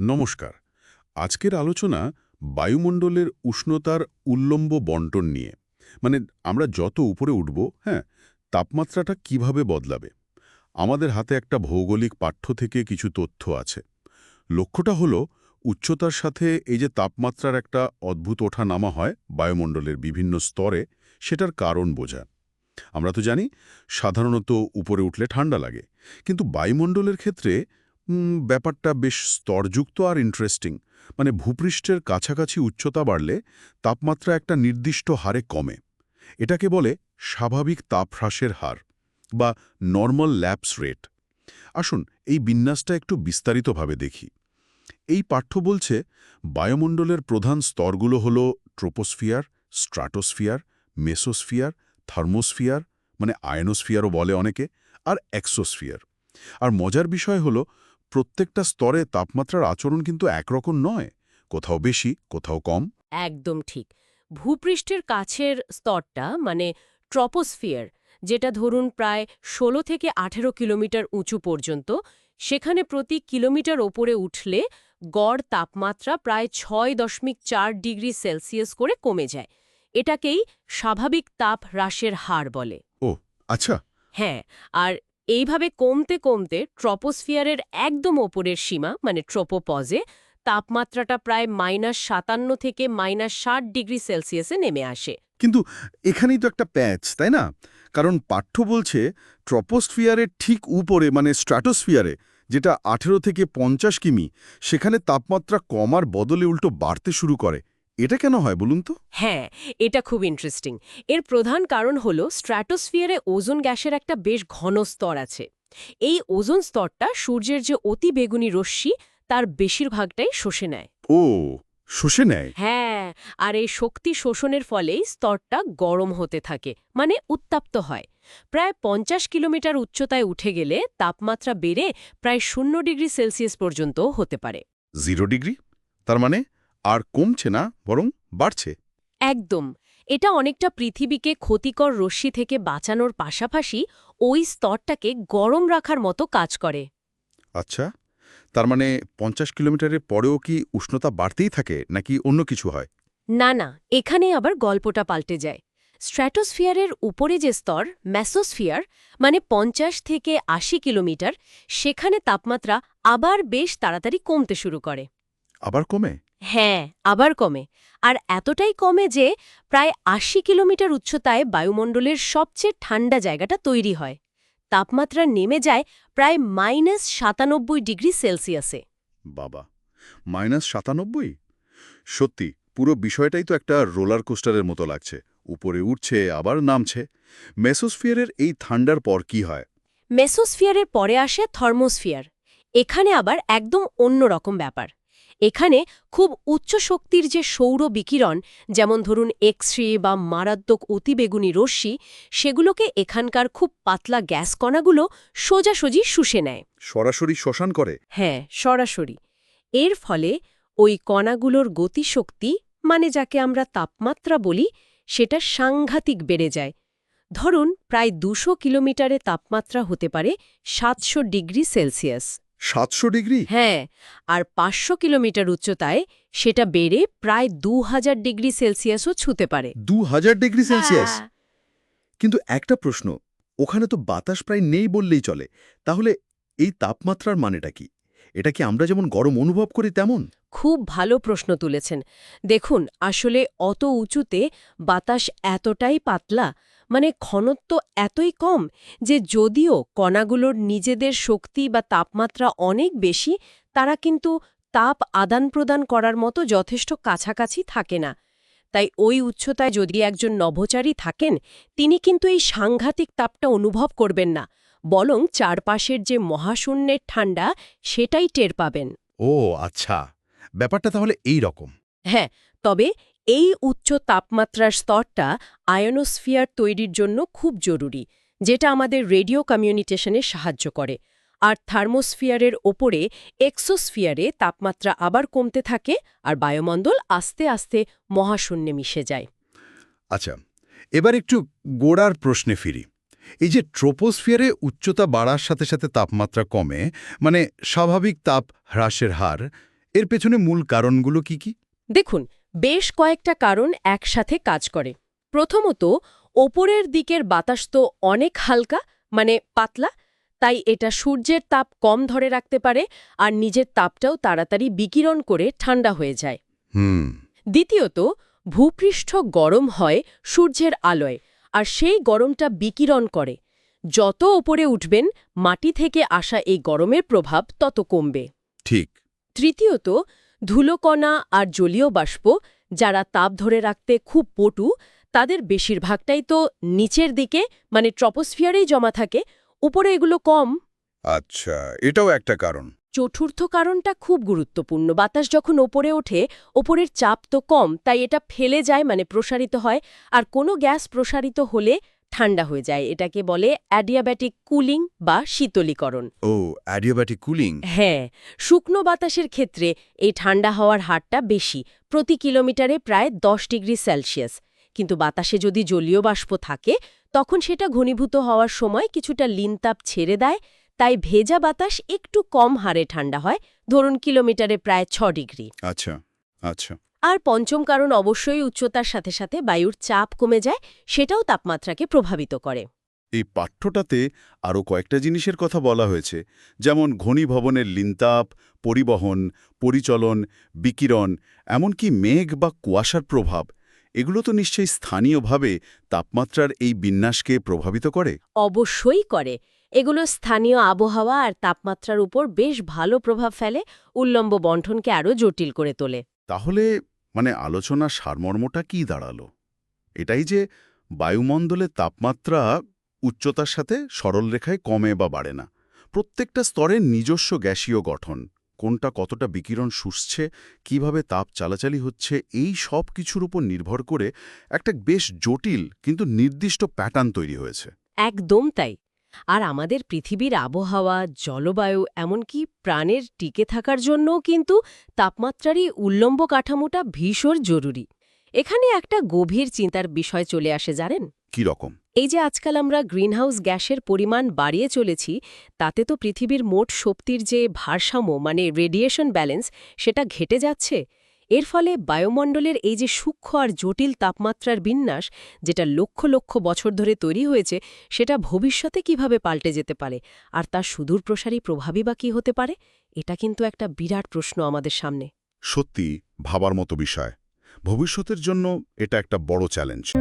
নমস্কার। আজকের আলোচনা বায়ুমণ্ডলের উষ্ণতার উল্লম্ব বন্টন নিয়ে। মানে আমরা যত উপরে উঠব হ্যাঁ তাপমাত্রাটা কীভাবে বদলাবে? আমাদের হাতে একটা ভৌগোলিক পাঠ্য থেকে কিছু তথ্য আছে। লক্ষ্যটা হলো, উচ্চতার সাথে এই যে তাপমাত্রার একটা অদ্ভুত ওঠা নামা হয় বায়ুমণ্ডলের বিভিন্ন স্তরে, সেটার কারণ বোঝা। আমরা তো জানি, সাধারণত উপরে উঠলে ঠান্ডা লাগে। কিন্তু বায়ুমণ্ডলের ক্ষেত্রে ব্যাপারটা বেশ স্তরযুক্ত আর ইন্টারেস্টিং মানে ভূপৃষ্ঠের কাছাকাছি উচ্চতা বাড়লে তাপমাত্রা একটা নির্দিষ্ট হারে কমে। এটাকে বলে স্বাভাবিক তাপ হ্রাসের হার বা নর্মাল ল্যাপস রেট আসুন এই বিন্যাসটা একটু বিস্তারিতভাবে দেখি। এই পাঠ্য বলছে বায়ুমণ্ডলের প্রধান স্তরগুলো হল ট্রোপোস্ফিয়ার স্ট্রাটোস্ফিয়ার মেসোস্ফিয়ার থার্মোস্ফিয়ার মানে আয়নোস্ফিয়ারও বলে অনেকে, আর এক্সোস্ফিয়ার আর মজার বিষয় হলো প্রত্যেকটা স্তরে তাপমাত্রার আচরণ কিন্তু একরকম নয়। কোথাও বেশি কোথাও কম। একদম ঠিক। ভূপৃষ্ঠের কাছের স্তরটা মানে ট্রপোস্ফিয়ার যেটা ধরুন প্রায় ১৬ থেকে ১৮ কিলোমিটার উঁচু পর্যন্ত সেখানে প্রতি কিলোমিটার ওপরে উঠলে গড় তাপমাত্রা প্রায় ছয় দশমিক চার ডিগ্রি সেলসিয়াস করে কমে যায়। এটাকেই স্বাভাবিক তাপ হ্রাসের হার বলে। ও আচ্ছা। হ্যাঁ আর এইভাবে কমতে কমতে ট্রপোস্ফিয়ারের একদম ওপরের সীমা মানে ট্রোপোপজে, তাপমাত্রাটা প্রায় মাইনাস সাতান্ন থেকে মাইনাস ষাট ডিগ্রি সেলসিয়াসে নেমে আসে। কিন্তু এখানেই তো একটা প্যাচ, তাই না? কারণ পাঠ্য বলছে ট্রপোস্ফিয়ারের ঠিক উপরে মানে স্ট্র্যাটোস্ফিয়ারে, যেটা আঠেরো থেকে পঞ্চাশ কিমি, সেখানে তাপমাত্রা কমার বদলে উল্টো বাড়তে শুরু করে। এটা কেন হয় বলুন তো? হ্যাঁ এটা খুব ইন্টারেস্টিং এর প্রধান কারণ হল স্ট্র্যাটোস্ফিয়ারে ওজোন গ্যাসের একটা বেশ ঘন স্তর আছে। এই ওজোন স্তরটা সূর্যের যে অতি বেগুনি রশ্মি তার বেশিরভাগটাই শোষে নেয়। ও শুষে নেয়? হ্যাঁ আর এই শক্তি শোষণের ফলেই স্তরটা গরম হতে থাকে মানে উত্তাপ্ত হয়। প্রায় পঞ্চাশ কিলোমিটার উচ্চতায় উঠে গেলে তাপমাত্রা বেড়ে প্রায় শূন্য ডিগ্রি সেলসিয়াস পর্যন্ত হতে পারে। Zero degree? তার মানে আর কমছে না বরং বাড়ছে। একদম। এটা অনেকটা পৃথিবীকে ক্ষতিকর রশ্মি থেকে বাঁচানোর পাশাপাশি ওই স্তরটাকে গরম রাখার মতো কাজ করে। আচ্ছা তার মানে পঞ্চাশ কিলোমিটারের পরেও কি উষ্ণতা বাড়তেই থাকে নাকি অন্য কিছু হয়? না না এখানে আবার গল্পটা পাল্টে যায়। স্ট্র্যাটোস্ফিয়ারের উপরে যে স্তর ম্যাসোস্ফিয়ার মানে পঞ্চাশ থেকে আশি কিলোমিটার সেখানে তাপমাত্রা আবার বেশ তাড়াতাড়ি কমতে শুরু করে। আবার কমে? হ্যাঁ আবার কমে। আর এতটাই কমে যে প্রায় আশি কিলোমিটার উচ্চতায় বায়ুমণ্ডলের সবচেয়ে ঠান্ডা জায়গাটা তৈরি হয়। তাপমাত্রা নেমে যায় প্রায় মাইনাস সাতানব্বই ডিগ্রি সেলসিয়াসে। বাবা মাইনাস সাতানব্বই? সত্যি পুরো বিষয়টাই তো একটা রোলার কোস্টারের মতো লাগছে। উপরে উঠছে আবার নামছে। মেসোস্ফিয়ারের এই ঠান্ডার পর কি হয়? মেসোস্ফিয়ারের পরে আসে থর্মোস্ফিয়ার। এখানে আবার একদম অন্য রকম ব্যাপার। এখানে খুব উচ্চ শক্তির যে সৌর বিকিরণ যেমন ধরুন এক্সরে বা মারাত্মক অতিবেগুনি রশ্মি সেগুলোকে এখানকার খুব পাতলা গ্যাস কণাগুলো সোজাসুজি শুষে নেয়। সরাসরি শ্মশান করে? হ্যাঁ সরাসরি। এর ফলে ওই কণাগুলোর গতিশক্তি মানে যাকে আমরা তাপমাত্রা বলি সেটা সাংঘাতিক বেড়ে যায়। ধরুন প্রায় দুশো কিলোমিটারে তাপমাত্রা হতে পারে সাতশো ডিগ্রি সেলসিয়াস। সাতশো ডিগ্রি? হ্যাঁ আর পাঁচশো কিলোমিটার উচ্চতায় সেটা বেড়ে প্রায় দু হাজার ডিগ্রি সেলসিয়াসও ছুতে পারে। দু হাজার ডিগ্রি সেলসিয়াস? হ্যাঁ। কিন্তু একটা প্রশ্ন ওখানে তো বাতাস প্রায় নেই বললেই চলে। তাহলে এই তাপমাত্রার মানেটা কি? এটা কি আমরা যেমন গরম অনুভব করি তেমন? খুব ভালো প্রশ্ন তুলেছেন। দেখুন আসলে অত উঁচুতে বাতাস এতটাই পাতলা মানে ঘনত্ব এতই কম যে যদিও কণাগুলোর নিজেদের শক্তি বা তাপমাত্রা অনেক বেশি তারা কিন্তু তাপ আদান প্রদান করার মতো যথেষ্ট কাছাকাছি থাকে না। তাই ওই উচ্চতায় যদি একজন নভোচারী থাকেন তিনি কিন্তু এই সাংঘাতিক তাপটা অনুভব করবেন না বরং চারপাশের যে মহাশূন্যের ঠান্ডা সেটাই টের পাবেন। ও আচ্ছা ব্যাপারটা তাহলে এই রকম। হ্যাঁ তবে এই উচ্চ তাপমাত্রার স্তরটা আয়নোস্ফিয়ার তৈরির জন্য খুব জরুরি যেটা আমাদের রেডিও কমিউনিকেশনে সাহায্য করে। আর থার্মোস্ফিয়ারের ওপরে এক্সোস্ফিয়ারে তাপমাত্রা আবার কমতে থাকে আর বায়ুমণ্ডল আস্তে আস্তে মহাশূন্যে মিশে যায়। আচ্ছা এবার একটু গোড়ার প্রশ্নে ফিরি। এই যে ট্রোপোস্ফিয়ারে উচ্চতা বাড়ার সাথে সাথে তাপমাত্রা কমে মানে স্বাভাবিক তাপ হ্রাসের হার এর পেছনে মূল কারণগুলো কি কি? দেখুন বেশ কয়েকটা কারণ একসাথে কাজ করে। প্রথমত ওপরের দিকের বাতাস তো অনেক হালকা মানে পাতলা তাই এটা সূর্যের তাপ কম ধরে রাখতে পারে আর নিজের তাপটাও তাড়াতাড়ি বিকিরণ করে ঠান্ডা হয়ে যায়। দ্বিতীয়ত ভূপৃষ্ঠ গরম হয় সূর্যের আলোয় আর সেই গরমটা বিকিরণ করে। যত ওপরে উঠবেন মাটি থেকে আসা এই গরমের প্রভাব তত কমবে। ঠিক। তৃতীয়ত ধুলোকণা আর জলীয় বাষ্প যারা তাপ ধরে রাখতে খুব পটু তাদের বেশিরভাগটাই তো নিচের দিকে মানে ট্রপোস্ফিয়ারেই জমা থাকে উপরে এগুলো কম। আচ্ছা এটাও একটা কারণ। চতুর্থ কারণটা খুব গুরুত্বপূর্ণ বাতাস যখন ওপরে ওঠে ওপরের চাপ তো কম তাই এটা ফেলে যায় মানে প্রসারিত হয় আর কোনো গ্যাস প্রসারিত হলে ঠান্ডা হয়ে যায়। এটাকে বলে অ্যাডিয়াব্যাটিক কুলিং বা শীতলীকরণ। ও অ্যাডিওব্যাটিক কুলিং? হ্যাঁ শুকনো বাতাসের ক্ষেত্রে এই ঠান্ডা হওয়ার হারটা বেশি প্রতি কিলোমিটারে প্রায় দশ ডিগ্রি সেলসিয়াস। কিন্তু বাতাসে যদি জলীয় বাষ্প থাকে তখন সেটা ঘনীভূত হওয়ার সময় কিছুটা লিনতাপ ছেড়ে দেয় তাই ভেজা বাতাস একটু কম হারে ঠান্ডা হয় ধরুন কিলোমিটারে প্রায় ছ ডিগ্রি। আচ্ছা আচ্ছা। আর পঞ্চম কারণ অবশ্যই উচ্চতার সাথে সাথে বায়ুর চাপ কমে যায় সেটাও তাপমাত্রাকে প্রভাবিত করে। এই পাঠ্যটাতে আরও কয়েকটা জিনিসের কথা বলা হয়েছে যেমন ঘনীভবনের লিনতাপ পরিবহন পরিচলন বিকিরণ এমনকি মেঘ বা কুয়াশার প্রভাব। এগুলো তো নিশ্চয়ই স্থানীয়ভাবে তাপমাত্রার এই বিন্যাসকে প্রভাবিত করে। অবশ্যই করে। এগুলো স্থানীয় আবহাওয়া আর তাপমাত্রার উপর বেশ ভালো প্রভাব ফেলে উল্লম্ব বন্ঠনকে আরও জটিল করে তোলে। তাহলে মানে আলোচনার সারমর্মটা কি দাঁড়াল? এটাই যে বায়ুমণ্ডলে তাপমাত্রা উচ্চতার সাথে সরলরেখায় কমে বা বাড়ে না। প্রত্যেকটা স্তরের নিজস্ব গ্যাসীয় গঠন, কোনটা কতটা বিকিরণ শুষছে, কীভাবে তাপ চালাচালি হচ্ছে, এই সব কিছুর উপর নির্ভর করে একটা বেশ জটিল কিন্তু নির্দিষ্ট প্যাটার্ন তৈরি হয়েছে। একদম তাই। আর আমাদের পৃথিবীর আবহাওয়া জলবায়ু এমনকি প্রাণের টিকে থাকার জন্যও কিন্তু তাপমাত্রারই উল্লম্ব কাঠামোটা ভীষণ জরুরি। এখানে একটা গভীর চিন্তার বিষয় চলে আসে জানেন? কি রকম? এই যে আজকাল আমরা গ্রিনহাউস গ্যাসের পরিমাণ বাড়িয়ে চলেছি তাতে তো পৃথিবীর মোট শক্তির যে ভারসাম্য মানে রেডিয়েশন ব্যালেন্স সেটা ঘেটে যাচ্ছে। এর ফলে বায়ুমণ্ডলের এই যে সূক্ষ্ম আর জটিল তাপমাত্রার বিন্যাস, যেটা লক্ষ লক্ষ বছর ধরে তৈরি হয়েছে, সেটা ভবিষ্যতে কীভাবে পাল্টে যেতে পারে? আর তার সুদূর প্রসারী প্রভাবই বা কী হতে পারে? এটা কিন্তু একটা বিরাট প্রশ্ন আমাদের সামনে। সত্যি, ভাবার মতো বিষয়। ভবিষ্যতের জন্য এটা একটা বড় চ্যালেঞ্জ